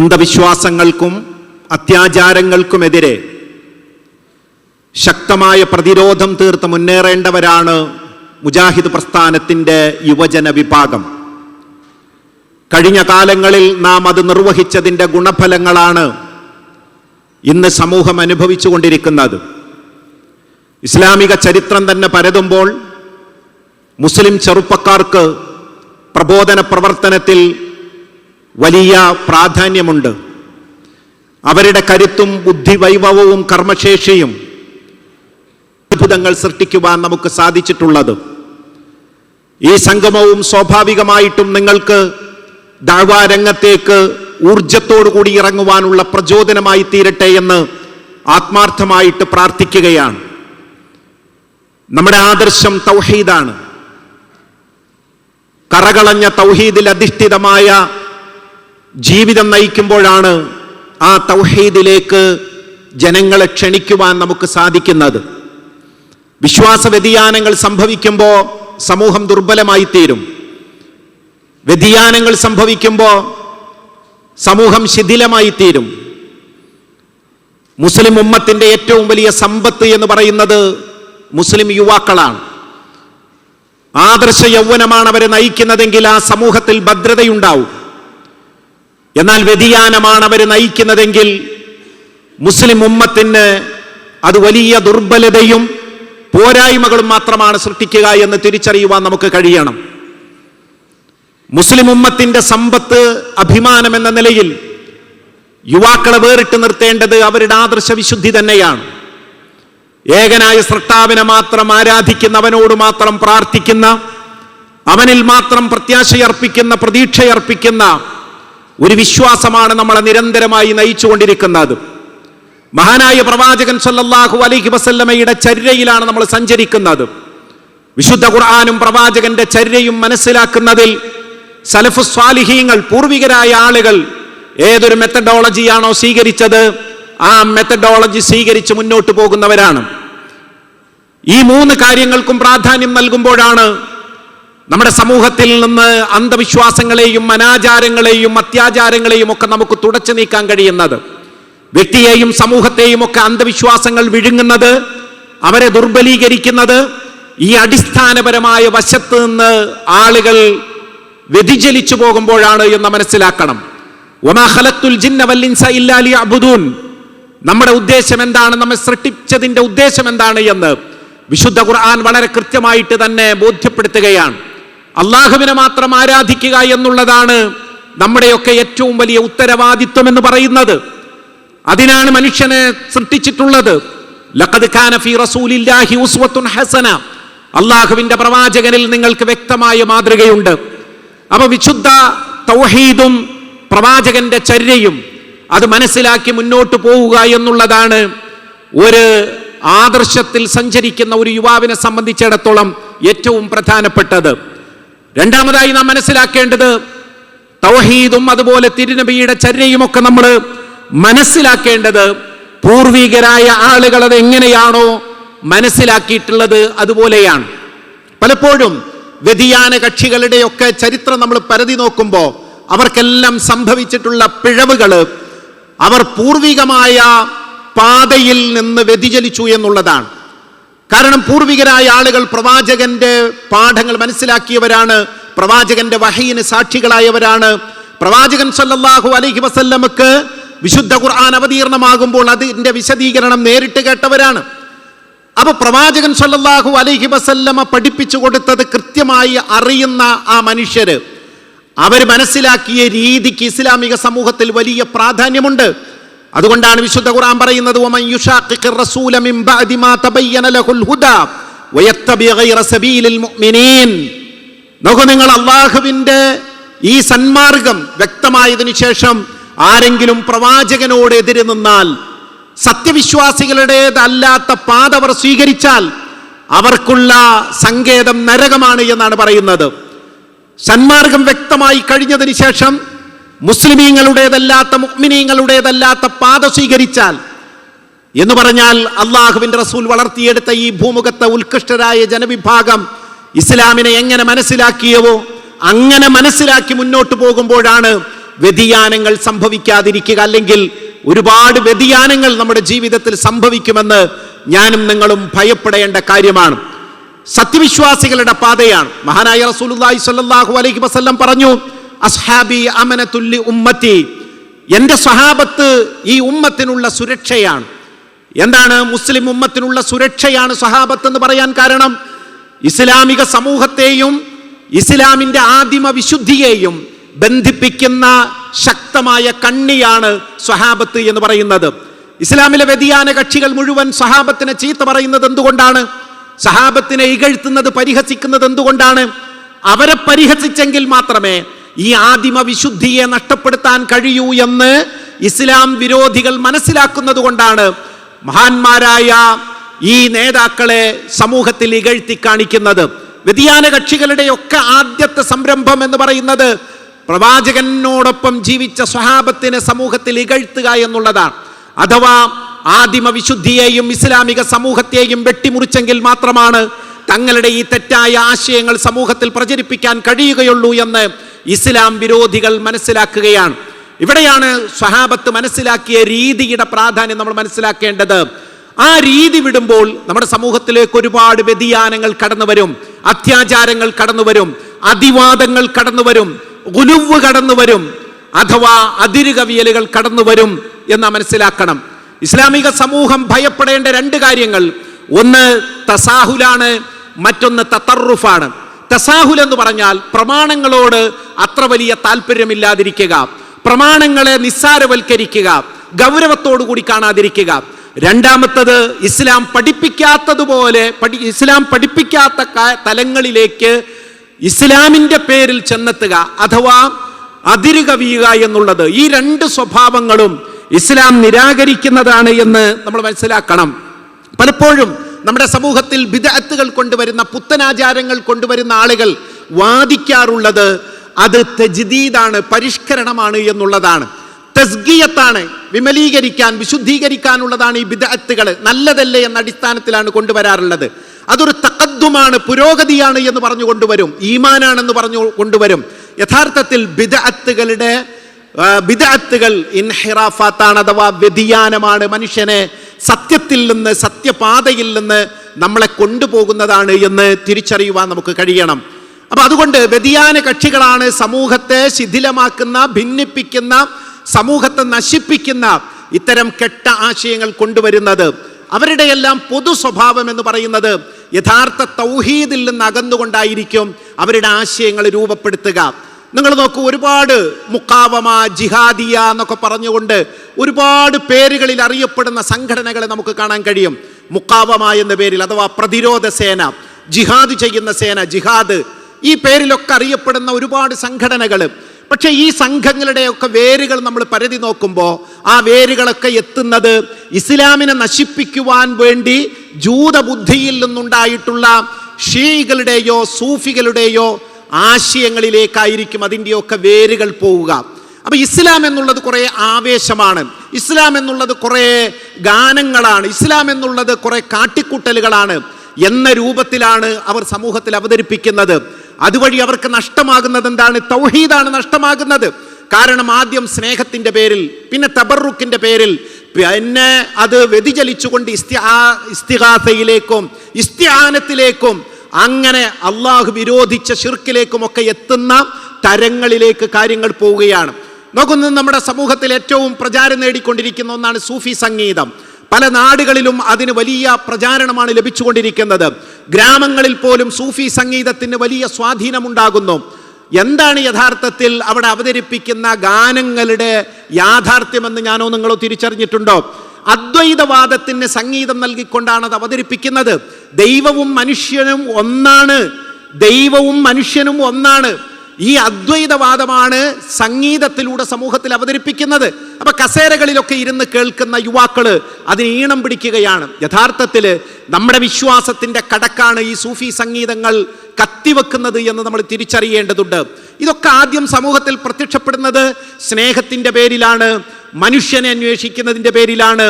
അന്ധവിശ്വാസങ്ങൾക്കും അത്യാചാരങ്ങൾക്കുമെതിരെ ശക്തമായ പ്രതിരോധം തീർത്ത് മുന്നേറേണ്ടവരാണ് മുജാഹിദ് പ്രസ്ഥാനത്തിന്റെ യുവജന വിഭാഗം. കഴിഞ്ഞ കാലങ്ങളിൽ നാം അത് നിർവഹിച്ചതിന്റെ ഗുണഫലങ്ങളാണ് ഇന്ന് സമൂഹം അനുഭവിച്ചുകൊണ്ടിരിക്കുന്നത്. ഇസ്ലാമിക ചരിത്രം തന്നെ പരതുമ്പോൾ മുസ്ലിം ചെറുപ്പക്കാർക്ക് പ്രബോധന പ്രവർത്തനത്തിൽ വലിയ പ്രാധാന്യമുണ്ട്. അവരുടെ കരുത്തും ബുദ്ധിവൈഭവവും കർമ്മശേഷിയും അത്ഭുതങ്ങൾ സൃഷ്ടിക്കുവാൻ നമുക്ക് സാധിച്ചിട്ടുള്ളത്. ഈ സംഗമവും സ്വാഭാവികമായിട്ടും നിങ്ങൾക്ക് ദാഴ്വാരംഗത്തേക്ക് ഊർജത്തോടുകൂടി ഇറങ്ങുവാനുള്ള പ്രചോദനമായി തീരട്ടെ എന്ന് ആത്മാർത്ഥമായിട്ട് പ്രാർത്ഥിക്കുകയാണ്. നമ്മുടെ ആദർശം തൗഹീദാണ്. കറകളഞ്ഞ തൗഹീദിൽ അധിഷ്ഠിതമായ ജീവിതം നയിക്കുമ്പോഴാണ് ആ തൗഹീദിലേക്ക് ജനങ്ങളെ ക്ഷണിക്കുവാൻ നമുക്ക് സാധിക്കുന്നത്. വിശ്വാസ വ്യതിയാനങ്ങൾ സംഭവിക്കുമ്പോൾ സമൂഹം ദുർബലമായി തീരും വ്യതിയാനങ്ങൾ സംഭവിക്കുമ്പോൾ സമൂഹം ശിഥിലമായി തീരും മുസ്ലിം ഉമ്മത്തിന്റെ ഏറ്റവും വലിയ സമ്പത്ത് എന്ന് പറയുന്നത് മുസ്ലിം യുവാക്കളാണ്. ആദർശ യൗവനമാണ് അവരെ നയിക്കുന്നതെങ്കിൽ ആ സമൂഹത്തിൽ ഭദ്രതയുണ്ടാവും. എന്നാൽ വ്യതിയാനമാണ് അവർ നയിക്കുന്നതെങ്കിൽ മുസ്ലിം ഉമ്മത്തിന് അത് വലിയ ദുർബലതയും പോരായ്മകളും മാത്രമാണ് സൃഷ്ടിക്കുക എന്ന് തിരിച്ചറിയുവാൻ നമുക്ക് കഴിയണം. മുസ്ലിം ഉമ്മത്തിന്റെ സമ്പത്ത് അഭിമാനം എന്ന നിലയിൽ യുവാക്കളെ വേറിട്ട് നിർത്തേണ്ടത് അവരുടെ ആദർശ വിശുദ്ധി തന്നെയാണ്. ഏകനായ സൃഷ്ടാവിനെ മാത്രം ആരാധിക്കുന്ന അവനോട് മാത്രം പ്രാർത്ഥിക്കുന്ന അവനിൽ മാത്രം പ്രത്യാശയർപ്പിക്കുന്ന പ്രതീക്ഷയർപ്പിക്കുന്ന ഒരു വിശ്വാസമാണ് നമ്മളെ നിരന്തരമായി നയിച്ചുകൊണ്ടിരിക്കുന്നത്. മഹാനായ പ്രവാചകൻ സല്ലല്ലാഹു അലൈഹി വസല്ലമയുടെ ചര്യയിലാണ് നമ്മൾ സഞ്ചരിക്കുന്നത്. വിശുദ്ധ ഖുർആാനും പ്രവാചകന്റെ ചര്യയും മനസ്സിലാക്കുന്നതിൽ സലഫു സ്വാലിഹീങ്ങൾ പൂർവികരായ ആളുകൾ ഏതൊരു മെത്തഡോളജിയാണോ സ്വീകരിച്ചത് ആ മെത്തഡോളജി സ്വീകരിച്ച് മുന്നോട്ട് പോകുന്നവരാണ്. ഈ മൂന്ന് കാര്യങ്ങൾക്കും പ്രാധാന്യം നൽകുമ്പോഴാണ് നമ്മുടെ സമൂഹത്തിൽ നിന്ന് അന്ധവിശ്വാസങ്ങളെയും അനാചാരങ്ങളെയും അത്യാചാരങ്ങളെയും ഒക്കെ നമുക്ക് തുടച്ചു നീക്കാൻ കഴിയുന്നത്. വ്യക്തിയെയും സമൂഹത്തെയും ഒക്കെ അന്ധവിശ്വാസങ്ങൾ വിഴുങ്ങുന്നത് അവരെ ദുർബലീകരിക്കുന്നത് ഈ അടിസ്ഥാനപരമായ വശത്ത് നിന്ന് ആളുകൾ വ്യതിചലിച്ചു പോകുമ്പോഴാണ് എന്ന് മനസ്സിലാക്കണം. ഒമാഹലത്തുൽ ജിന്നവല്ലിൻസ ജിന്ന വൽ ഇൻസ ഇല്ലാ നമ്മുടെ ഉദ്ദേശം എന്താണ്? നമ്മെ സൃഷ്ടിച്ചതിന്റെ ഉദ്ദേശം എന്താണ് എന്ന് വിശുദ്ധ ഖുർആൻ വളരെ കൃത്യമായിട്ട് തന്നെ ബോധ്യപ്പെടുത്തുകയാണ്. അള്ളാഹുവിനെ മാത്രം ആരാധിക്കുക എന്നുള്ളതാണ് നമ്മുടെയൊക്കെ ഏറ്റവും വലിയ ഉത്തരവാദിത്വം എന്ന് പറയുന്നത്. അതിനാണ് മനുഷ്യനെ സൃഷ്ടിച്ചിട്ടുള്ളത്. ഹസന. അള്ളാഹുവിന്റെ പ്രവാചകനിൽ നിങ്ങൾക്ക് വ്യക്തമായ മാതൃകയുണ്ട്. അപ്പൊ വിശുദ്ധ തൗഹീദും പ്രവാചകന്റെ ചര്യയും അത് മനസ്സിലാക്കി മുന്നോട്ട് പോവുക എന്നുള്ളതാണ് ഒരു ആദർശത്തിൽ സഞ്ചരിക്കുന്ന ഒരു യുവാവിനെ സംബന്ധിച്ചിടത്തോളം ഏറ്റവും പ്രധാനപ്പെട്ടത്. രണ്ടാമതായി നാം മനസ്സിലാക്കേണ്ടത് തൗഹീദും അതുപോലെ തിരുനബിയുടെ ചര്യയുമൊക്കെ നമ്മൾ മനസ്സിലാക്കേണ്ടത് പൂർവികരായ ആളുകൾ അത് എങ്ങനെയാണോ മനസ്സിലാക്കിയിട്ടുള്ളത് അതുപോലെയാണ്. പലപ്പോഴും വ്യതിയാന കക്ഷികളുടെയൊക്കെ ചരിത്രം നമ്മൾ പരതി നോക്കുമ്പോൾ അവർക്കെല്ലാം സംഭവിച്ചിട്ടുള്ള പിഴവുകൾ അവർ പൂർവികമായ പാതയിൽ നിന്ന് വ്യതിചലിച്ചു എന്നുള്ളതാണ്. കാരണം പൂർവികരായ ആളുകൾ പ്രവാചകന്റെ പാഠങ്ങൾ മനസ്സിലാക്കിയവരാണ് പ്രവാചകന്റെ വഹയിന് സാക്ഷികളായവരാണ്. പ്രവാചകൻ സല്ലല്ലാഹു അലൈഹി വസല്ലമക്ക് വിശുദ്ധ ഖുർആൻ അവതീർണമാകുമ്പോൾ അതിന്റെ വിശദീകരണം നേരിട്ട് കേട്ടവരാണ്. അപ്പോൾ പ്രവാചകൻ സല്ലല്ലാഹു അലൈഹി വസല്ലമ പഠിപ്പിച്ചു കൊടുത്തത് കൃത്യമായി അറിയുന്ന ആ മനുഷ്യര്. അവർ മനസ്സിലാക്കിയ രീതിക്ക് ഇസ്ലാമിക സമൂഹത്തിൽ വലിയ പ്രാധാന്യമുണ്ട്. അതുകൊണ്ടാണ് വിശുദ്ധ ഖുർആൻ പറയുന്നത് "വമൻ റസൂല മിൻ ബഅദി മാ തബയ്യന ലഹുൽ ഹുദാ ഗൈറ സബീലിൽ മുഅ്മിനീൻ. നിങ്ങൾ അള്ളാഹുവിന്റെ ഈ സന്മാർഗം വ്യക്തമായതിനു ശേഷം ആരെങ്കിലും പ്രവാചകനോട് എതിരെ നിന്നാൽ സത്യവിശ്വാസികളുടേതല്ലാത്ത പാത അവർ സ്വീകരിച്ചാൽ അവർക്കുള്ള സങ്കേതം നരകമാണ് എന്നാണ് പറയുന്നത്. സന്മാർഗം വ്യക്തമായി കഴിഞ്ഞതിന് ശേഷം മുസ്ലിമീങ്ങളുടേതല്ലാത്ത മുക്മിനീങ്ങളുടേതല്ലാത്ത പാത സ്വീകരിച്ചാൽ എന്ന് പറഞ്ഞാൽ അള്ളാഹുവിന്റെ റസൂൽ വളർത്തിയെടുത്ത ഈ ഭൂമുഖത്തെ ഉത്കൃഷ്ടരായ ജനവിഭാഗം ഇസ്ലാമിനെ എങ്ങനെ മനസ്സിലാക്കിയവോ അങ്ങനെ മനസ്സിലാക്കി മുന്നോട്ട് പോകുമ്പോഴാണ് വ്യതിയാനങ്ങൾ സംഭവിക്കാതിരിക്കുക. അല്ലെങ്കിൽ ഒരുപാട് വ്യതിയാനങ്ങൾ നമ്മുടെ ജീവിതത്തിൽ സംഭവിക്കുമെന്ന് ഞാനും നിങ്ങളും ഭയപ്പെടേണ്ട കാര്യമാണ്. സത്യവിശ്വാസികളുടെ പാതയാണ്. മഹാനായ റസൂലുള്ളാഹി സ്വല്ലല്ലാഹു അലൈഹി വസല്ലം പറഞ്ഞു അസ്ഹാബി അമനത്തുല്ലി ഉമ്മത്തി. എന്റെ സഹാബത്ത് ഈ ഉമ്മത്തിനുള്ള സുരക്ഷയാണ്. എന്താണ് മുസ്ലിം ഉമ്മത്തിനുള്ള സുരക്ഷയാണ് സഹാബത്ത് എന്ന് പറയാൻ കാരണം? ഇസ്ലാമിക സമൂഹത്തെയും ഇസ്ലാമിന്റെ ആദിമ വിശുദ്ധിയെയും ബന്ധിപ്പിക്കുന്ന ശക്തമായ കണ്ണിയാണ് സഹാബത്ത് എന്ന് പറയുന്നത്. ഇസ്ലാമിലെ വ്യതിയാന കക്ഷികൾ മുഴുവൻ സഹാബത്തിനെ ചീത്ത പറയുന്നത് എന്തുകൊണ്ടാണ്? സഹാബത്തിനെ ഇകഴ്ത്തുന്നത് പരിഹസിക്കുന്നത് എന്തുകൊണ്ടാണ്? അവരെ പരിഹസിച്ചെങ്കിൽ മാത്രമേ ഈ ആദിമ വിശുദ്ധിയെ നഷ്ടപ്പെടുത്താൻ കഴിയൂ എന്ന് ഇസ്ലാം വിരോധികൾ മനസ്സിലാക്കുന്നത് കൊണ്ടാണ് മഹാന്മാരായ ഈ നേതാക്കളെ സമൂഹത്തിൽ ഇകഴ്ത്തി കാണിക്കുന്നത്. വ്യതിയാന കക്ഷികളുടെ ഒക്കെ ആദ്യത്തെ സംരംഭം എന്ന് പറയുന്നത് പ്രവാചകനോടൊപ്പം ജീവിച്ച സ്വഹാബത്തിനെ സമൂഹത്തിൽ ഇകഴ്ത്തുക എന്നുള്ളതാണ്. അഥവാ ആദിമ വിശുദ്ധിയെയും ഇസ്ലാമിക സമൂഹത്തെയും വെട്ടിമുറിച്ചെങ്കിൽ മാത്രമാണ് തങ്ങളുടെ ഈ തെറ്റായ ആശയങ്ങൾ സമൂഹത്തിൽ പ്രചരിപ്പിക്കാൻ കഴിയുകയുള്ളൂ എന്ന് ഇസ്ലാം വിരോധികൾ മനസ്സിലാക്കുകയാണ്. ഇവിടെയാണ് സഹാബത്ത് മനസ്സിലാക്കിയ രീതിയുടെ പ്രാധാന്യം നമ്മൾ മനസ്സിലാക്കേണ്ടത്. ആ രീതി വിടുമ്പോൾ നമ്മുടെ സമൂഹത്തിലേക്ക് ഒരുപാട് വ്യതിയാനങ്ങൾ കടന്നു വരും. അത്യാചാരങ്ങൾ കടന്നു വരും. അതിവാദങ്ങൾ കടന്നു വരും. ഗുലുവ് കടന്നു വരും. അഥവാ അതിരുകവിയലുകൾ കടന്നു വരും എന്ന് മനസ്സിലാക്കണം. ഇസ്ലാമിക സമൂഹം ഭയപ്പെടേണ്ട രണ്ട് കാര്യങ്ങൾ. ഒന്ന് തസാഹുലാണ് മറ്റൊന്ന് തത്തറുഫാണ് തസാഹുൽ എന്ന് പറഞ്ഞാൽ പ്രമാണങ്ങളോട് അത്ര വലിയ താല്പര്യമില്ലാതിരിക്കുക പ്രമാണങ്ങളെ നിസ്സാരവൽക്കരിക്കുക ഗൗരവത്തോടു കൂടി കാണാതിരിക്കുക. രണ്ടാമത്തത് ഇസ്ലാം പഠിപ്പിക്കാത്തതുപോലെ പഠി ഇസ്ലാം പഠിപ്പിക്കാത്ത തലങ്ങളിലേക്ക് ഇസ്ലാമിന്റെ പേരിൽ ചെന്നെത്തുക അഥവാ അതിരുകവിയുക എന്നുള്ളത് ഈ രണ്ട് സ്വഭാവങ്ങളും ഇസ്ലാം നിരാകരിക്കുന്നതാണ് എന്ന് നമ്മൾ മനസ്സിലാക്കണം. പലപ്പോഴും നമ്മുടെ സമൂഹത്തിൽ വിദഗ്ധകൾ കൊണ്ടുവരുന്ന പുത്തനാചാരങ്ങൾ കൊണ്ടുവരുന്ന ആളുകൾ വാദിക്കാറുള്ളത് അത് തജ്ദീദാണ് പരിഷ്കരണമാണ് എന്നുള്ളതാണ്. തസ്ഗീയത്താണ് വിമലീകരിക്കാൻ വിശുദ്ധീകരിക്കാനുള്ളതാണ് ഈ ബിദഅത്തുകൾ. നല്ലതല്ലേ എന്ന അടിസ്ഥാനത്തിലാണ് കൊണ്ടുവരാറുള്ളത്. അതൊരു തക്കദ്ദുമാണ് പുരോഗതിയാണ് എന്ന് പറഞ്ഞു കൊണ്ടുവരും. ഈമാനാണെന്ന് പറഞ്ഞു കൊണ്ടുവരും. യഥാർത്ഥത്തിൽ ബിദഅത്തുകളുടെ ആ, ബിദഅത്തുകൾ ഇൻഹിറാഫാത്താണ് അഥവാ വ്യതിയാനമാണ് മനുഷ്യനെ സത്യത്തിൽ നിന്ന് സത്യപാതയിൽ നിന്ന് നമ്മളെ കൊണ്ടുപോകുന്നതാണ് എന്ന് തിരിച്ചറിയുവാൻ നമുക്ക് കഴിയണം. അപ്പം അതുകൊണ്ട് വ്യതിയാന കക്ഷികളാണ് സമൂഹത്തെ ശിഥിലമാക്കുന്ന ഭിന്നിപ്പിക്കുന്ന സമൂഹത്തെ നശിപ്പിക്കുന്ന ഇത്തരം കെട്ട ആശയങ്ങൾ കൊണ്ടുവരുന്നത്. അവരുടെയെല്ലാം പൊതു സ്വഭാവം എന്ന് പറയുന്നത് യഥാർത്ഥ തൗഹീദിൽ നിന്ന് അകന്നുകൊണ്ടായിരിക്കും അവരുടെ ആശയങ്ങൾ രൂപപ്പെടുത്തുക. നിങ്ങൾ നോക്കൂ ഒരുപാട് മുക്കാവമ ജിഹാദിയ എന്നൊക്കെ പറഞ്ഞുകൊണ്ട് ഒരുപാട് പേരുകളിൽ അറിയപ്പെടുന്ന സംഘടനകളെ നമുക്ക് കാണാൻ കഴിയും. മുക്കാവമ എന്ന പേരിൽ അഥവാ പ്രതിരോധ സേന ജിഹാദ് ചെയ്യുന്ന സേന ജിഹാദ്. ഈ പേരിലൊക്കെ അറിയപ്പെടുന്ന ഒരുപാട് സംഘടനകൾ പക്ഷേ ഈ സംഘങ്ങളുടെയൊക്കെ വേരുകൾ നമ്മൾ പരതി നോക്കുമ്പോൾ ആ വേരുകളൊക്കെ എത്തുന്നത് ഇസ്ലാമിനെ നശിപ്പിക്കുവാൻ വേണ്ടി ജൂതബുദ്ധിയിൽ നിന്നുണ്ടായിട്ടുള്ള ഷീകളുടെയോ സൂഫികളുടെയോ ആശയങ്ങളിലേക്കായിരിക്കും അതിന്റെയൊക്കെ വേരുകൾ പോവുക. അപ്പൊ ഇസ്ലാം എന്നുള്ളത് കുറേ ആവേശമാണ്. ഇസ്ലാം എന്നുള്ളത് കുറേ ഗാനങ്ങളാണ്. ഇസ്ലാം എന്നുള്ളത് കുറേ കാട്ടിക്കൂട്ടലുകളാണ്. എന്ന രൂപത്തിലാണ് അവർ സമൂഹത്തിൽ അവതരിപ്പിക്കുന്നത്. അതുവഴി അവർക്ക് നഷ്ടമാകുന്നത് എന്താണ്? തൗഹീദാണ് നഷ്ടമാകുന്നത്. കാരണം ആദ്യം സ്നേഹത്തിന്റെ പേരിൽ പിന്നെ തബറുക്കിന്റെ പേരിൽ പിന്നെ അത് വ്യതിചലിച്ചുകൊണ്ട് ഇസ്തിഹാസയിലേക്കും ഇസ്തിഹാനത്തിലേക്കും അങ്ങനെ അള്ളാഹു വിരോധിച്ച ഷിർക്കിലേക്കുമൊക്കെ എത്തുന്ന തരങ്ങളിലേക്ക് കാര്യങ്ങൾ പോവുകയാണ്. നോക്കുന്നത് നമ്മുടെ സമൂഹത്തിൽ ഏറ്റവും പ്രചാരം നേടിക്കൊണ്ടിരിക്കുന്ന ഒന്നാണ് സൂഫി സംഗീതം. പല നാടുകളിലും അതിന് വലിയ പ്രചാരണമാണ് ലഭിച്ചുകൊണ്ടിരിക്കുന്നത്. ഗ്രാമങ്ങളിൽ പോലും സൂഫി സംഗീതത്തിന് വലിയ സ്വാധീനമുണ്ടാകുന്നു. എന്താണ് യഥാർത്ഥത്തിൽ അവിടെ അവതരിപ്പിക്കുന്ന ഗാനങ്ങളുടെ യാഥാർത്ഥ്യമെന്ന് ഞാനോ നിങ്ങളോ തിരിച്ചറിഞ്ഞിട്ടുണ്ടോ? അദ്വൈതവാദത്തിന് സംഗീതം നൽകിക്കൊണ്ടാണ് അത് അവതരിപ്പിക്കുന്നത്. ദൈവവും മനുഷ്യനും ഒന്നാണ്. ദൈവവും മനുഷ്യനും ഒന്നാണ്. ഈ അദ്വൈതവാദമാണ് സംഗീതത്തിലൂടെ സമൂഹത്തിൽ അവതരിപ്പിക്കുന്നത്. അപ്പൊ കസേരകളിലൊക്കെ ഇരുന്ന് കേൾക്കുന്ന യുവാക്കൾ അതിന് ഈണം പിടിക്കുകയാണ്. യഥാർത്ഥത്തിൽ നമ്മുടെ വിശ്വാസത്തിന്റെ കടക്കാണ് ഈ സൂഫി സംഗീതങ്ങൾ കത്തിവെക്കുന്നത് എന്ന് നമ്മൾ തിരിച്ചറിയേണ്ടതുണ്ട്. ഇതൊക്കെ ആദ്യം സമൂഹത്തിൽ പ്രത്യക്ഷപ്പെടുന്നത് സ്നേഹത്തിന്റെ പേരിലാണ് മനുഷ്യനെ അന്വേഷിക്കുന്നതിന്റെ പേരിലാണ്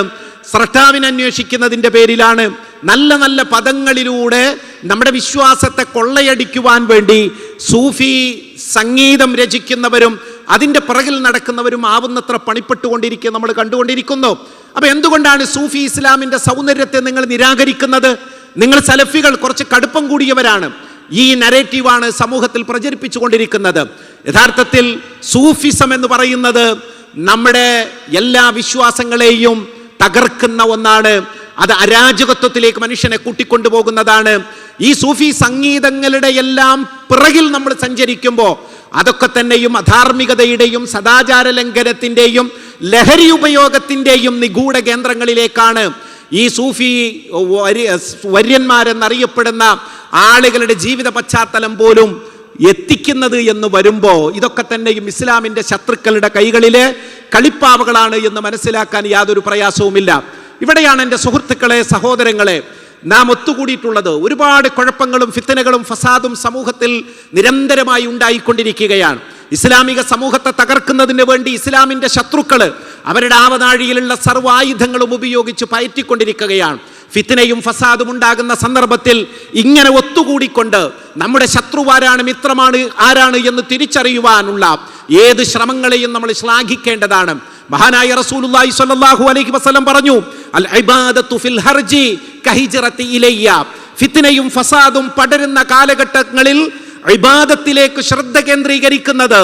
സ്രഷ്ടാവിനെ അന്വേഷിക്കുന്നതിന്റെ പേരിലാണ് നല്ല നല്ല പദങ്ങളിലൂടെ നമ്മുടെ വിശ്വാസത്തെ കൊള്ളയടിക്കുവാൻ വേണ്ടി സൂഫി സംഗീതം രചിക്കുന്നവരും അതിന്റെ പിറകിൽ നടക്കുന്നവരും ആവുന്നത്ര പണിപ്പെട്ടുകൊണ്ടിരിക്കുക നമ്മൾ കണ്ടുകൊണ്ടിരിക്കുന്നു. അപ്പോൾ എന്തുകൊണ്ടാണ് സൂഫി ഇസ്ലാമിന്റെ സൗന്ദര്യത്തെ നിങ്ങൾ നിരാകരിക്കുന്നത്? നിങ്ങൾ സലഫികൾ കുറച്ച് കടുപ്പം കൂടിയവരാണ്. ഈ നരേറ്റീവാണ് സമൂഹത്തിൽ പ്രചരിപ്പിച്ചുകൊണ്ടിരിക്കുന്നത്. യഥാർത്ഥത്തിൽ സൂഫിസം എന്ന് പറയുന്നത് നമ്മുടെ എല്ലാ വിശ്വാസങ്ങളെയും തകർക്കുന്ന ഒന്നാണ്. അത് അരാജകത്വത്തിലേക്ക് മനുഷ്യനെ കൂട്ടിക്കൊണ്ടുപോകുന്നതാണ്. ഈ സൂഫി സംഗീതങ്ങളുടെ എല്ലാം പിറകിൽ നമ്മൾ സഞ്ചരിക്കുമ്പോൾ അതൊക്കെ തന്നെയും അധാർമികതയുടെയും സദാചാര ലംഘനത്തിന്റെയും ലഹരി ഉപയോഗത്തിന്റെയും നിഗൂഢ കേന്ദ്രങ്ങളിലേക്കാണ് ഈ സൂഫി വരി- വര്യന്മാരെന്നറിയപ്പെടുന്ന ആളുകളുടെ ജീവിത പശ്ചാത്തലം പോലും എത്തിക്കുന്നത് എന്ന് വരുമ്പോൾ ഇതൊക്കെ തന്നെയും ഇസ്ലാമിന്റെ ശത്രുക്കളുടെ കൈകളിലെ കളിപ്പാവകളാണ് എന്ന് മനസ്സിലാക്കാൻ യാതൊരു പ്രയാസവുമില്ല. ഇവിടെയാണ് എന്റെ സുഹൃത്തുക്കളെ സഹോദരങ്ങളെ നാം ഒത്തുകൂടിയിട്ടുള്ളത്. ഒരുപാട് കുഴപ്പങ്ങളും ഫിത്തനകളും ഫസാദും സമൂഹത്തിൽ നിരന്തരമായി ഉണ്ടായിക്കൊണ്ടിരിക്കുകയാണ്. ഇസ്ലാമിക സമൂഹത്തെ തകർക്കുന്നതിന് വേണ്ടി ഇസ്ലാമിന്റെ ശത്രുക്കൾ അവരുടെ ആവനാഴിയിലുള്ള സർവായുധങ്ങളും ഉപയോഗിച്ച് പയറ്റിക്കൊണ്ടിരിക്കുകയാണ്. ഫിത്തിനയും ഫസാദും ഉണ്ടാകുന്ന സന്ദർഭത്തിൽ ഇങ്ങനെ ഒത്തുകൂടിക്കൊണ്ട് നമ്മുടെ ശത്രുവാരാണ് മിത്രമാണ് ആരാണ് എന്ന് തിരിച്ചറിയുവാനുള്ള ഏത് ശ്രമങ്ങളെയും നമ്മൾ ശ്ലാഘിക്കേണ്ടതാണ്. മഹാനായ റസൂലുള്ളാഹി സ്വല്ലല്ലാഹു അലൈഹി വസല്ലം പറഞ്ഞു അൽ ഇബാദത്തു ഫിൽ ഹർജി കഹിജറത്തി ഇലയ്യ. ഫിത്തിനയും ഫസാദും പടരുന്ന കാലഘട്ടങ്ങളിൽ ഇബാദത്തിലേക്ക് ശ്രദ്ധ കേന്ദ്രീകരിക്കുന്നത്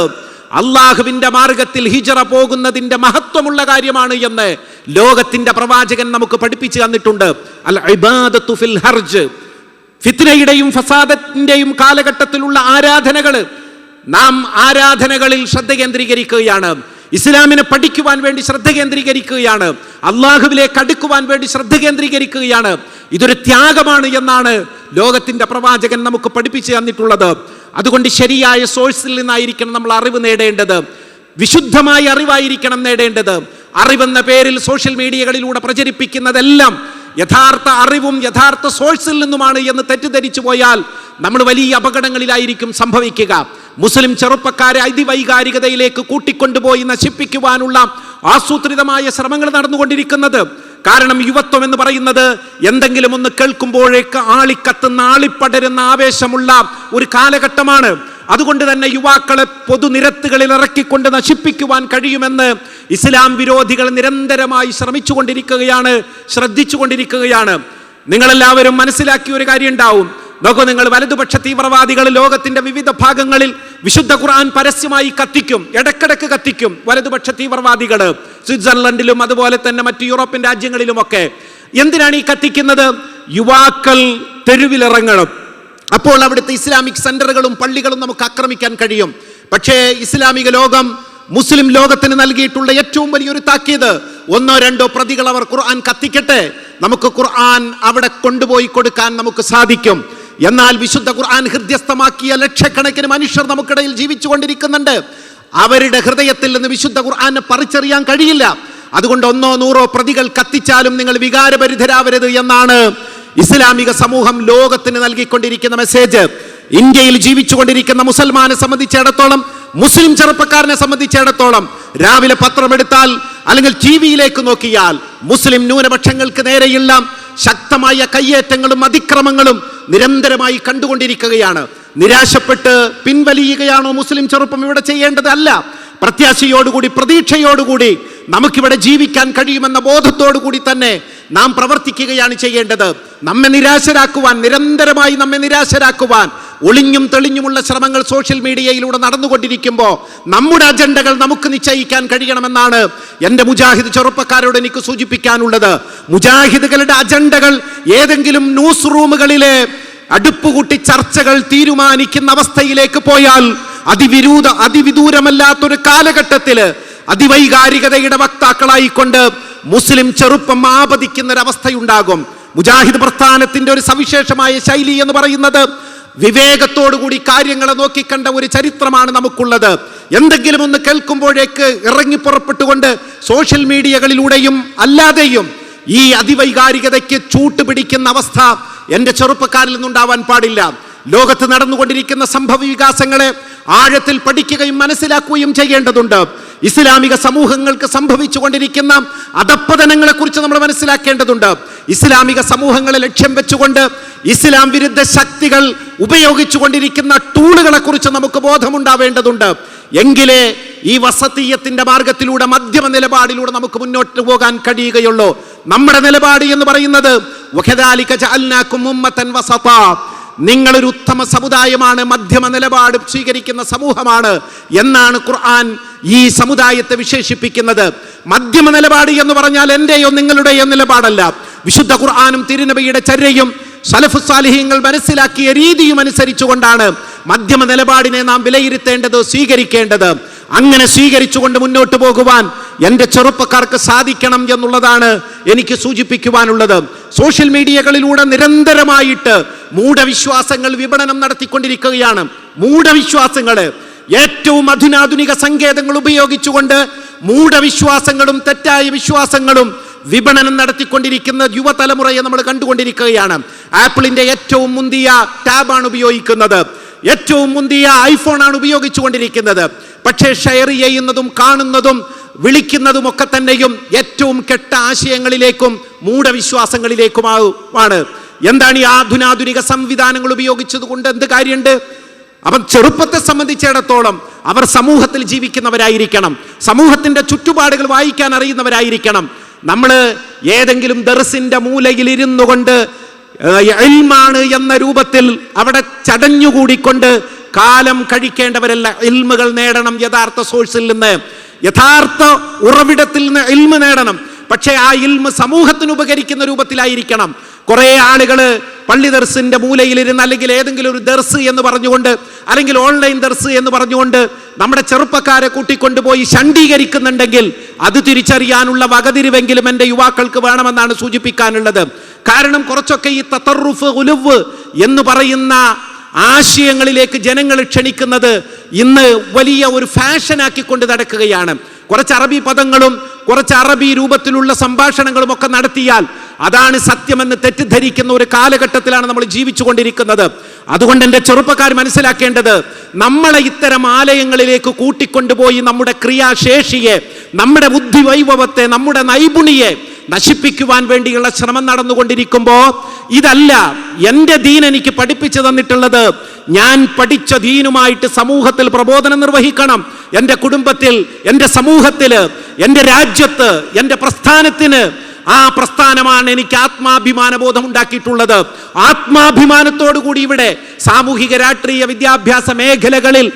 അള്ളാഹുവിന്റെ മാർഗത്തിൽ ഹിജറ പോകുന്നതിന്റെ മഹത്വമുള്ള കാര്യമാണ് എന്ന് ലോകത്തിന്റെ പ്രവാചകൻ നമുക്ക് പഠിപ്പിച്ചു തന്നിട്ടുണ്ട്. അൽ ഇബാദത്തു ഫിൽ ഹർജ്. ഫിത്നയുടെയും ഫസാദത്തിന്റെയും കാലഘട്ടത്തിലുള്ള ആരാധനകൾ നാം ആരാധനകളിൽ ശ്രദ്ധ കേന്ദ്രീകരിക്കുകയാണ്. ഇസ്ലാമിനെ പഠിക്കുവാൻ വേണ്ടി ശ്രദ്ധ കേന്ദ്രീകരിക്കുകയാണ്. അള്ളാഹുവിലേക്ക് അടുക്കുവാൻ വേണ്ടി ശ്രദ്ധ കേന്ദ്രീകരിക്കുകയാണ്. ഇതൊരു ത്യാഗമാണ് എന്നാണ് ലോകത്തിന്റെ പ്രവാചകൻ നമുക്ക് പഠിപ്പിച്ചു തന്നിട്ടുള്ളത്. അതുകൊണ്ട് ശരിയായ സോഴ്സിൽ നിന്നായിരിക്കണം നമ്മൾ അറിവ് നേടേണ്ടത്. വിശുദ്ധമായ അറിവായിരിക്കണം നേടേണ്ടത്. അറിവെന്ന പേരിൽ സോഷ്യൽ മീഡിയകളിലൂടെ പ്രചരിപ്പിക്കുന്നതെല്ലാം യഥാർത്ഥ അറിവും യഥാർത്ഥ സോഴ്സിൽ നിന്നുമാണ് എന്ന് തെറ്റിദ്ധരിച്ചു പോയാൽ നമ്മൾ വലിയ അപകടങ്ങളിലായിരിക്കും സംഭവിക്കുക. മുസ്ലിം ചെറുപ്പക്കാരെ അതിവൈകാരികതയിലേക്ക് കൂട്ടിക്കൊണ്ടുപോയി നശിപ്പിക്കുവാനുള്ള ആസൂത്രിതമായ ശ്രമങ്ങൾ നടന്നുകൊണ്ടിരിക്കുന്നത്. കാരണം യുവത്വം എന്ന് പറയുന്നത് എന്തെങ്കിലും ഒന്ന് കേൾക്കുമ്പോഴേക്ക് ആളിക്കത്തുന്ന ആളിപ്പടരുന്ന ആവേശമുള്ള ഒരു കാലഘട്ടമാണ്. അതുകൊണ്ട് തന്നെ യുവാക്കളെ പൊതുനിരത്തുകളിൽ ഇറക്കിക്കൊണ്ട് നശിപ്പിക്കുവാൻ കഴിയുമെന്ന് ഇസ്ലാം വിരോധികൾ നിരന്തരമായി ശ്രമിച്ചുകൊണ്ടിരിക്കുകയാണ് ശ്രദ്ധിച്ചുകൊണ്ടിരിക്കുകയാണ്. നിങ്ങളെല്ലാവരും മനസ്സിലാക്കിയ ഒരു കാര്യം ഉണ്ടാവും നോക്കൂ നിങ്ങൾ വലതുപക്ഷ തീവ്രവാദികൾ ലോകത്തിന്റെ വിവിധ ഭാഗങ്ങളിൽ വിശുദ്ധ ഖുർആൻ പരസ്യമായി കത്തിക്കും ഇടക്കിടക്ക് കത്തിക്കും വലതുപക്ഷ തീവ്രവാദികൾ. സ്വിറ്റ്സർലൻഡിലും അതുപോലെ തന്നെ മറ്റ് യൂറോപ്യൻ രാജ്യങ്ങളിലുമൊക്കെ. എന്തിനാണ് ഈ കത്തിക്കുന്നത്? യുവാക്കൾ തെരുവിലിറങ്ങണം. അപ്പോൾ അവിടുത്തെ ഇസ്ലാമിക് സെന്ററുകളും പള്ളികളും നമുക്ക് ആക്രമിക്കാൻ കഴിയും. പക്ഷേ ഇസ്ലാമിക ലോകം മുസ്ലിം ലോകത്തിന് നൽകിയിട്ടുള്ള ഏറ്റവും വലിയൊരു താക്കീത്. ഒന്നോ രണ്ടോ പ്രതികൾ അവർ ഖുർആൻ കത്തിക്കട്ടെ. നമുക്ക് ഖുർആൻ അവിടെ കൊണ്ടുപോയി കൊടുക്കാൻ നമുക്ക് സാധിക്കും. എന്നാൽ വിശുദ്ധ ഖുർആൻ ഹൃദ്യസ്ഥമാക്കിയ ലക്ഷക്കണക്കിന് മനുഷ്യർ നമുക്കിടയിൽ ജീവിച്ചു കൊണ്ടിരിക്കുന്നുണ്ട് അവരുടെ ഹൃദയത്തിൽ നിന്ന് വിശുദ്ധ ഖുർആനെ പറിച്ചറിയാൻ കഴിയില്ല. അതുകൊണ്ട് ഒന്നോ നൂറോ പ്രതികൾ കത്തിച്ചാലും നിങ്ങൾ വികാരപരിധരാവരുത് എന്നാണ് ഇസ്ലാമിക സമൂഹം ലോകത്തിന് നൽകിക്കൊണ്ടിരിക്കുന്ന മെസ്സേജ് ഇന്ത്യയിൽ ജീവിച്ചുകൊണ്ടിരിക്കുന്ന മുസൽമാനെ സംബന്ധിച്ചിടത്തോളം മുസ്ലിം ചെറുപ്പക്കാരനെ സംബന്ധിച്ചിടത്തോളം രാവിലെ പത്രമെടുത്താൽ അല്ലെങ്കിൽ ടി വിയിലേക്ക് നോക്കിയാൽ മുസ്ലിം ന്യൂനപക്ഷങ്ങൾക്ക് നേരെയുള്ള ശക്തമായ കയ്യേറ്റങ്ങളും അതിക്രമങ്ങളും നിരന്തരമായി കണ്ടുകൊണ്ടിരിക്കുകയാണ്. നിരാശപ്പെട്ട് പിൻവലിയുകയാണോ മുസ്ലിം ചെറുപ്പം ഇവിടെ ചെയ്യേണ്ടതല്ല. പ്രത്യാശയോടുകൂടി പ്രതീക്ഷയോടുകൂടി നമുക്കിവിടെ ജീവിക്കാൻ കഴിയുമെന്ന ബോധത്തോടു കൂടി തന്നെ നാം പ്രവർത്തിക്കുകയാണ് ചെയ്യേണ്ടത്. നമ്മെ നിരാശരാക്കുവാൻ നിരന്തരമായി നമ്മെ നിരാശരാക്കുവാൻ ഒളിഞ്ഞും തെളിഞ്ഞുമുള്ള ശ്രമങ്ങൾ സോഷ്യൽ മീഡിയയിലൂടെ നടന്നുകൊണ്ടിരിക്കുമ്പോൾ നമ്മുടെ അജണ്ടകൾ നമുക്ക് നിശ്ചയിക്കാൻ കഴിയണമെന്നാണ് എന്റെ മുജാഹിദ് ചെറുപ്പക്കാരോട് എനിക്ക് സൂചിപ്പിക്കാനുള്ളത്. മുജാഹിദുകളുടെ അജണ്ടകൾ ഏതെങ്കിലും ന്യൂസ് റൂമുകളിലെ അടുപ്പുകൂട്ടി ചർച്ചകൾ തീരുമാനിക്കുന്ന അവസ്ഥയിലേക്ക് പോയാൽ അതിവിരൂത അതിവിദൂരമല്ലാത്തൊരു കാലഘട്ടത്തിൽ അതിവൈകാരികതയുടെ വക്താക്കളായിക്കൊണ്ട് മുസ്ലിം ചെറുപ്പം ആപതിക്കുന്ന ഒരു അവസ്ഥയുണ്ടാകും മുജാഹിദ് പ്രസ്ഥാനത്തിന്റെ ഒരു സവിശേഷമായ ശൈലി എന്ന് പറയുന്നത് വിവേകത്തോടുകൂടി കാര്യങ്ങളെ നോക്കിക്കണ്ട ഒരു ചരിത്രമാണ് നമുക്കുള്ളത്. എന്തെങ്കിലും ഒന്ന് കേൾക്കുമ്പോഴേക്ക് ഇറങ്ങി പുറപ്പെട്ടുകൊണ്ട് സോഷ്യൽ മീഡിയകളിലൂടെയും അല്ലാതെയും ഈ അതിവൈകാരികതയ്ക്ക് ചൂട്ടുപിടിക്കുന്ന അവസ്ഥ എന്റെ ചെറുപ്പക്കാരിൽ നിന്നുണ്ടാവാൻ പാടില്ല. ലോകത്ത് നടന്നുകൊണ്ടിരിക്കുന്ന സംഭവ വികാസങ്ങളെ ആഴത്തിൽ പഠിക്കുകയും മനസ്സിലാക്കുകയും ചെയ്യേണ്ടതുണ്ട്. ഇസ്ലാമിക സമൂഹങ്ങൾക്ക് സംഭവിച്ചു കൊണ്ടിരിക്കുന്ന അധപ്പതനങ്ങളെ കുറിച്ച് നമ്മൾ മനസ്സിലാക്കേണ്ടതുണ്ട്. ഇസ്ലാമിക സമൂഹങ്ങളെ ലക്ഷ്യം വെച്ചുകൊണ്ട് ഇസ്ലാം വിരുദ്ധ ശക്തികൾ ഉപയോഗിച്ചു കൊണ്ടിരിക്കുന്ന ടൂളുകളെ കുറിച്ച് നമുക്ക് ബോധമുണ്ടാവേണ്ടതുണ്ട്. എങ്കിലേ ഈ വസതീയത്തിന്റെ മാർഗത്തിലൂടെ മധ്യമ നിലപാടിലൂടെ നമുക്ക് മുന്നോട്ട് പോകാൻ കഴിയുകയുള്ളൂ. നമ്മുടെ നിലപാട് എന്ന് പറയുന്നത് നിങ്ങളൊരു ഉത്തമ സമുദായമാണ് മധ്യമ നിലപാട് സ്വീകരിക്കുന്ന സമൂഹമാണ് എന്നാണ് ഖുർആൻ ഈ സമുദായത്തെ വിശേഷിപ്പിക്കുന്നത്. മധ്യമ നിലപാട് എന്ന് പറഞ്ഞാൽ എന്റെയോ നിങ്ങളുടെയോ നിലപാടല്ല. വിശുദ്ധ ഖുർആാനും തിരുനബിയുടെ ചര്യയും സലഫു സാലിഹ്യങ്ങൾ മനസ്സിലാക്കിയ രീതിയും അനുസരിച്ചുകൊണ്ടാണ് മധ്യമ നിലപാടിനെ നാം വിലയിരുത്തേണ്ടത് സ്വീകരിക്കേണ്ടത്. അങ്ങനെ സ്വീകരിച്ചുകൊണ്ട് മുന്നോട്ട് പോകുവാൻ എന്റെ ചെറുപ്പക്കാർക്ക് സാധിക്കണം എന്നുള്ളതാണ് എനിക്ക് സൂചിപ്പിക്കുവാനുള്ളത്. സോഷ്യൽ മീഡിയകളിലൂടെ നിരന്തരമായിട്ട് മൂഢവിശ്വാസങ്ങൾ വിപണനം നടത്തിക്കൊണ്ടിരിക്കുകയാണ്. മൂഢവിശ്വാസങ്ങൾ ഏറ്റവും അധുനാധുനിക സങ്കേതങ്ങൾ ഉപയോഗിച്ചുകൊണ്ട് മൂഢവിശ്വാസങ്ങളും തെറ്റായ വിശ്വാസങ്ങളും വിപണനം നടത്തിക്കൊണ്ടിരിക്കുന്ന യുവതലമുറയെ നമ്മൾ കണ്ടുകൊണ്ടിരിക്കുകയാണ്. ആപ്പിളിന്റെ ഏറ്റവും മുന്തിയ ടാബാണ് ഉപയോഗിക്കുന്നത്. ഏറ്റവും മുന്തിയ ഐഫോണാണ് ഉപയോഗിച്ചുകൊണ്ടിരിക്കുന്നത്. പക്ഷേ ഷെയർ ചെയ്യുന്നതും കാണുന്നതും വിളിക്കുന്നതും ഒക്കെ തന്നെയും ഏറ്റവും കെട്ട ആശയങ്ങളിലേക്കും മൂഢവിശ്വാസങ്ങളിലേക്കുമാണ് എന്താണ് ഈ ആധുനാധുനിക സംവിധാനങ്ങൾ ഉപയോഗിച്ചത് കൊണ്ട് എന്ത് കാര്യമുണ്ട്? അവൻ ചെറുപ്പത്തെ സംബന്ധിച്ചിടത്തോളം അവർ സമൂഹത്തിൽ ജീവിക്കുന്നവരായിരിക്കണം. സമൂഹത്തിന്റെ ചുറ്റുപാടുകൾ വായിക്കാൻ അറിയുന്നവരായിരിക്കണം. നമ്മൾ ഏതെങ്കിലും ദർസിന്റെ മൂലയിൽ ഇരുന്നു കൊണ്ട് എൽമാണ് എന്ന രൂപത്തിൽ അവിടെ ചടഞ്ഞുകൂടിക്കൊണ്ട് കാലം കഴിക്കേണ്ടവരല്ല ഇൽമുകൾ നേടണം യഥാർത്ഥ സോഴ്സിൽ നിന്ന്. യഥാർത്ഥ ഉറവിടത്തിൽ നിന്ന് ഇൽമ നേടണം. പക്ഷേ ആ ഇൽമ സമൂഹത്തിന് ഉപകരിക്കുന്ന രൂപത്തിലായിരിക്കണം. കുറേ ആളുകൾ പള്ളി ദർസിന്റെ മൂലയിലിരുന്ന് അല്ലെങ്കിൽ ഏതെങ്കിലും ഒരു ദർസ് എന്ന് പറഞ്ഞുകൊണ്ട് അല്ലെങ്കിൽ ഓൺലൈൻ ദർസ് എന്ന് പറഞ്ഞുകൊണ്ട് നമ്മുടെ ചെറുപ്പക്കാരെ കൂട്ടിക്കൊണ്ടുപോയി ശണ്ഡീകരിക്കുന്നുണ്ടെങ്കിൽ അത് തിരിച്ചറിയാനുള്ള വകതിരിവെങ്കിലും എന്റെ യുവാക്കൾക്ക് വേണമെന്നാണ് സൂചിപ്പിക്കാനുള്ളത്. കാരണം കുറച്ചൊക്കെ ഈ തത്തറുഫ് ഉലുവ് എന്ന് പറയുന്ന ആശയങ്ങളിലേക്ക് ജനങ്ങൾ ക്ഷണിക്കുന്നത് ഇന്ന് വലിയ ഒരു ഫാഷനാക്കിക്കൊണ്ട് നടക്കുകയാണ്. കുറച്ച് അറബി പദങ്ങളും കുറച്ച് അറബി രൂപത്തിലുള്ള സംഭാഷണങ്ങളും ഒക്കെ നടത്തിയാൽ അതാണ് സത്യമെന്ന് തെറ്റിദ്ധരിക്കുന്ന ഒരു കാലഘട്ടത്തിലാണ് നമ്മൾ ജീവിച്ചുകൊണ്ടിരിക്കുന്നത്. അതുകൊണ്ട് എന്റെ ചെറുപ്പക്കാർ മനസ്സിലാക്കേണ്ടത് നമ്മളെ ഇത്തരം ആലയങ്ങളിലേക്ക് കൂട്ടിക്കൊണ്ടുപോയി നമ്മുടെ ക്രിയാശേഷിയെ നമ്മുടെ ബുദ്ധി വൈഭവത്തെ നമ്മുടെ നൈപുണിയെ നശിപ്പിക്കുവാൻ വേണ്ടിയുള്ള ശ്രമം നടന്നുകൊണ്ടിരിക്കുമ്പോൾ ഇതല്ല എന്റെ ദീൻ എനിക്ക് പഠിപ്പിച്ചു തന്നിട്ടുള്ളത്. ഞാൻ പഠിച്ച ദീനുമായിട്ട് സമൂഹത്തിൽ പ്രബോധനം നിർവഹിക്കണം. എന്റെ കുടുംബത്തിൽ എന്റെ സമൂഹത്തിൽ എന്റെ രാജ്യത്ത് എന്റെ പ്രസ്ഥാനത്തിന് ആ പ്രസ്ഥാനമാണ് എനിക്ക് ആത്മാഭിമാന ബോധം ഉണ്ടാക്കിയിട്ടുള്ളത് ആത്മാഭിമാനത്തോടു കൂടി ഇവിടെ സാമൂഹിക രാഷ്ട്രീയ വിദ്യാഭ്യാസ മേഖലകളിൽ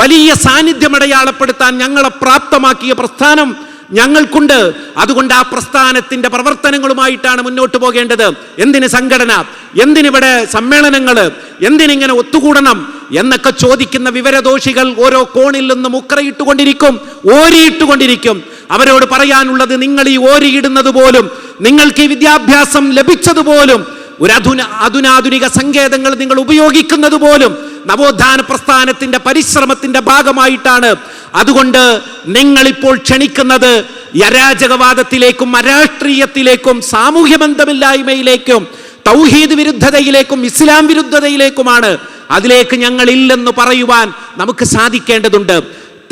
വലിയ സാന്നിധ്യം അടയാളപ്പെടുത്താൻ ഞങ്ങളെ പ്രാപ്തമാക്കിയ പ്രസ്ഥാനം ഞങ്ങൾക്കുണ്ട്. അതുകൊണ്ട് ആ പ്രസ്ഥാനത്തിന്റെ പ്രവർത്തനങ്ങളുമായിട്ടാണ് മുന്നോട്ട് പോകേണ്ടത്. എന്തിന് സംഘടന? എന്തിനിവിടെ സമ്മേളനങ്ങൾ? എന്തിനിങ്ങനെ ഒത്തുകൂടണം? എന്നൊക്കെ ചോദിക്കുന്ന വിവരദോഷികൾ ഓരോ കോണിൽ നിന്ന് മുക്കറയിട്ടുകൊണ്ടിരിക്കും ഓരിയിട്ടുകൊണ്ടിരിക്കും അവരോട് പറയാനുള്ളത് നിങ്ങൾ ഈ ഓരിയിടുന്നത് പോലും നിങ്ങൾക്ക് ഈ വിദ്യാഭ്യാസം ലഭിച്ചതുപോലും ഒരു അധുന അധുനാധുനിക സങ്കേതങ്ങൾ നിങ്ങൾ ഉപയോഗിക്കുന്നത് പോലും നവോത്ഥാന പ്രസ്ഥാനത്തിന്റെ പരിശ്രമത്തിന്റെ ഭാഗമായിട്ടാണ് അതുകൊണ്ട് നിങ്ങളിപ്പോൾ ക്ഷണിക്കുന്നത് അരാജകവാദത്തിലേക്കും അരാഷ്ട്രീയത്തിലേക്കും സാമൂഹ്യ ബന്ധമില്ലായ്മയിലേക്കും തൗഹീദ് വിരുദ്ധതയിലേക്കും ഇസ്ലാം വിരുദ്ധതയിലേക്കുമാണ്. അതിലേക്ക് ഞങ്ങൾ ഇല്ലെന്ന് പറയുവാൻ നമുക്ക് സാധിക്കേണ്ടതുണ്ട്.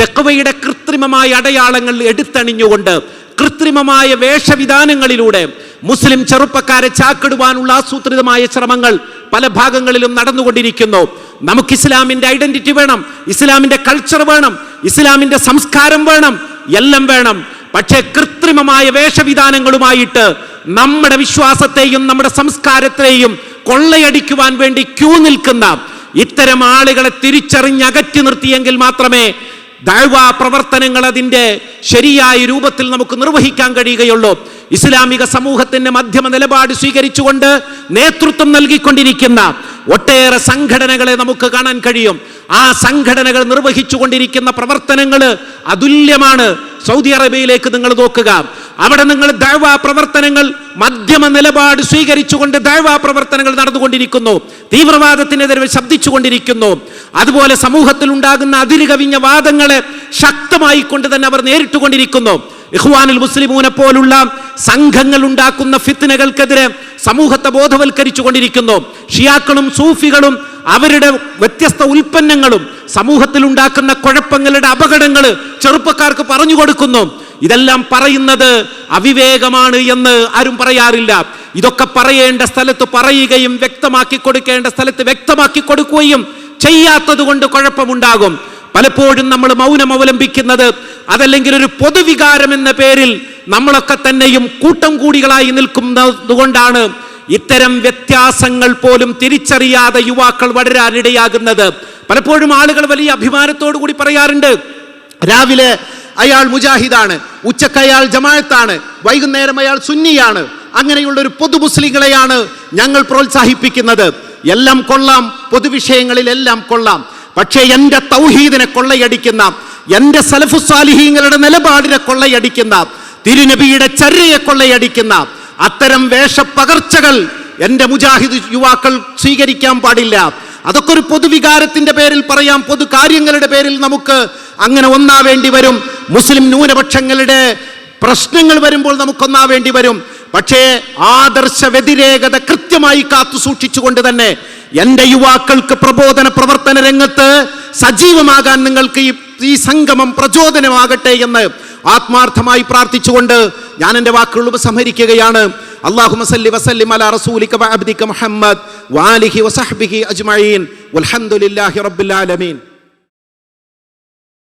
തെക്കവയുടെ കൃത്രിമമായ അടയാളങ്ങൾ എടുത്തണിഞ്ഞുകൊണ്ട് കൃത്രിമമായ വേഷവിധാനങ്ങളിലൂടെ മുസ്ലിം ചെറുപ്പക്കാരെ ചാക്കിടുവാനുള്ള ആസൂത്രിതമായ ശ്രമങ്ങൾ പല ഭാഗങ്ങളിലും നടന്നുകൊണ്ടിരിക്കുന്നു. നമുക്ക് ഇസ്ലാമിന്റെ ഐഡന്റിറ്റി വേണം ഇസ്ലാമിന്റെ കൾച്ചർ വേണം ഇസ്ലാമിന്റെ സംസ്കാരം വേണം എല്ലാം വേണം. പക്ഷേ കൃത്രിമമായ വേഷവിധാനങ്ങളുമായിട്ട് നമ്മുടെ വിശ്വാസത്തെയും നമ്മുടെ സംസ്കാരത്തെയും കൊള്ളയടിക്കുവാൻ വേണ്ടി ക്യൂ നിൽക്കുന്ന ഇത്തരം ആളുകളെ തിരിച്ചറിഞ്ഞ് അകറ്റി നിർത്തിയെങ്കിൽ മാത്രമേ ദൈവാ പ്രവർത്തനങ്ങൾ അതിന്റെ ശരിയായ രൂപത്തിൽ നമുക്ക് നിർവഹിക്കാൻ കഴിയുകയുള്ളൂ. ഇസ്ലാമിക സമൂഹത്തിന്റെ മധ്യമ നിലപാട് സ്വീകരിച്ചുകൊണ്ട് നേതൃത്വം നൽകിക്കൊണ്ടിരിക്കുന്ന ഒട്ടേറെ സംഘടനകളെ നമുക്ക് കാണാൻ കഴിയും. ആ സംഘടനകൾ നിർവഹിച്ചുകൊണ്ടിരിക്കുന്ന പ്രവർത്തനങ്ങൾ അതുല്യമാണ്. സൗദി അറേബ്യയിലേക്ക് നിങ്ങൾ നോക്കുക. അവിടെ നിങ്ങൾ ദൈവാ പ്രവർത്തനങ്ങൾ മധ്യമ നിലപാട് സ്വീകരിച്ചുകൊണ്ട് ദൈവാ പ്രവർത്തനങ്ങൾ നടന്നുകൊണ്ടിരിക്കുന്നു. തീവ്രവാദത്തിനെതിരെ ശബ്ദിച്ചുകൊണ്ടിരിക്കുന്നു. അതുപോലെ സമൂഹത്തിൽ ഉണ്ടാകുന്ന അതിരുകവിഞ്ഞ വാദങ്ങളെ ശക്തമായി കൊണ്ട് തന്നെ അവർ നേരിട്ടുകൊണ്ടിരിക്കുന്നു. ഇഹ്വാനുൽ മുസ്ലിമൂനെ പോലുള്ള സംഘങ്ങൾ ഉണ്ടാക്കുന്ന ഫിത്തനകൾക്കെതിരെ സമൂഹത്തെ ബോധവൽക്കരിച്ചു കൊണ്ടിരിക്കുന്നു ഷിയാക്കളും സൂഫികളും അവരുടെ വ്യത്യസ്ത ഉൽപ്പന്നങ്ങളും സമൂഹത്തിൽ ഉണ്ടാക്കുന്ന കുഴപ്പങ്ങളുടെ അപകടങ്ങൾ ചെറുപ്പക്കാർക്ക് പറഞ്ഞു കൊടുക്കുന്നു. ഇതെല്ലാം പറയുന്നത് അവിവേകമാണ് എന്ന് ആരും പറയാറില്ല. ഇതൊക്കെ പറയേണ്ട സ്ഥലത്ത് പറയുകയും വ്യക്തമാക്കി കൊടുക്കേണ്ട സ്ഥലത്ത് വ്യക്തമാക്കി കൊടുക്കുകയും ചെയ്യാത്തത് കൊണ്ട് കുഴപ്പമുണ്ടാകും. പലപ്പോഴും നമ്മൾ മൗനം അവലംബിക്കുന്നത് അതല്ലെങ്കിൽ ഒരു പൊതുവികാരം എന്ന പേരിൽ നമ്മളൊക്കെ തന്നെയും കൂട്ടം കൂടികളായി നിൽക്കുന്നത് കൊണ്ടാണ് ഇത്തരം വ്യത്യാസങ്ങൾ പോലും തിരിച്ചറിയാതെ യുവാക്കൾ വളരാനിടയാകുന്നത്. പലപ്പോഴും ആളുകൾ വലിയ അഭിമാനത്തോടു കൂടി പറയാറുണ്ട്. രാവിലെ അയാൾ മുജാഹിദാണ് ഉച്ചയ്ക്ക് അയാൾ ജമാഅത്താണ് വൈകുന്നേരം അയാൾ സുന്നിയാണ് അങ്ങനെയുള്ള ഒരു പൊതു മുസ്ലിങ്ങളെയാണ് ഞങ്ങൾ പ്രോത്സാഹിപ്പിക്കുന്നത്. എല്ലാം കൊള്ളാം പൊതുവിഷയങ്ങളിലെല്ലാം കൊള്ളാം. പക്ഷേ എന്റെ തൗഹീദിനെ കൊള്ളയടിക്കുന്ന എന്റെ സലഫുസാലിഹീങ്ങളുടെ നിലപാടിനെ കൊള്ളയടിക്കുന്ന തിരുനബിയുടെ ചര്യയെ കൊള്ളയടിക്കുന്ന അത്തരം വേഷപ്പകർച്ചകൾ എന്റെ മുജാഹിദ് യുവാക്കൾ സ്വീകരിക്കാൻ പാടില്ല. അതൊക്കെ ഒരു പൊതുവികാരത്തിന്റെ പേരിൽ പറയാം. പൊതു കാര്യങ്ങളുടെ പേരിൽ നമുക്ക് അങ്ങനെ ഒന്നാവേണ്ടി വരും. മുസ്ലിം ന്യൂനപക്ഷങ്ങളുടെ പ്രശ്നങ്ങൾ വരുമ്പോൾ നമുക്കൊന്നാവേണ്ടി വരും. പക്ഷേ ആദർശ വ്യതിരേകത കൃത്യമായി കാത്തു സൂക്ഷിച്ചുകൊണ്ട് തന്നെ എന്റെ യുവാക്കൾക്ക് പ്രബോധന പ്രവർത്തന രംഗത്ത് സജീവമാകാൻ നിങ്ങൾക്ക് ഈ സംഗമം പ്രചോദനമാകട്ടെ എന്ന് ആത്മാർത്ഥമായി പ്രാർത്ഥിച്ചുകൊണ്ട് ഞാൻ എന്റെ വാക്കുകൾ ഉപസംഹരിക്കുകയാണ്. അള്ളാഹു സല്ലി വസല്ലിം റസൂലിക മുഹമ്മദ് വാലിഹി വസഹ്ബിഹി അജ്മഈൻ. വൽഹംദുലില്ലാഹി റബ്ബിൽ ആലമീൻ.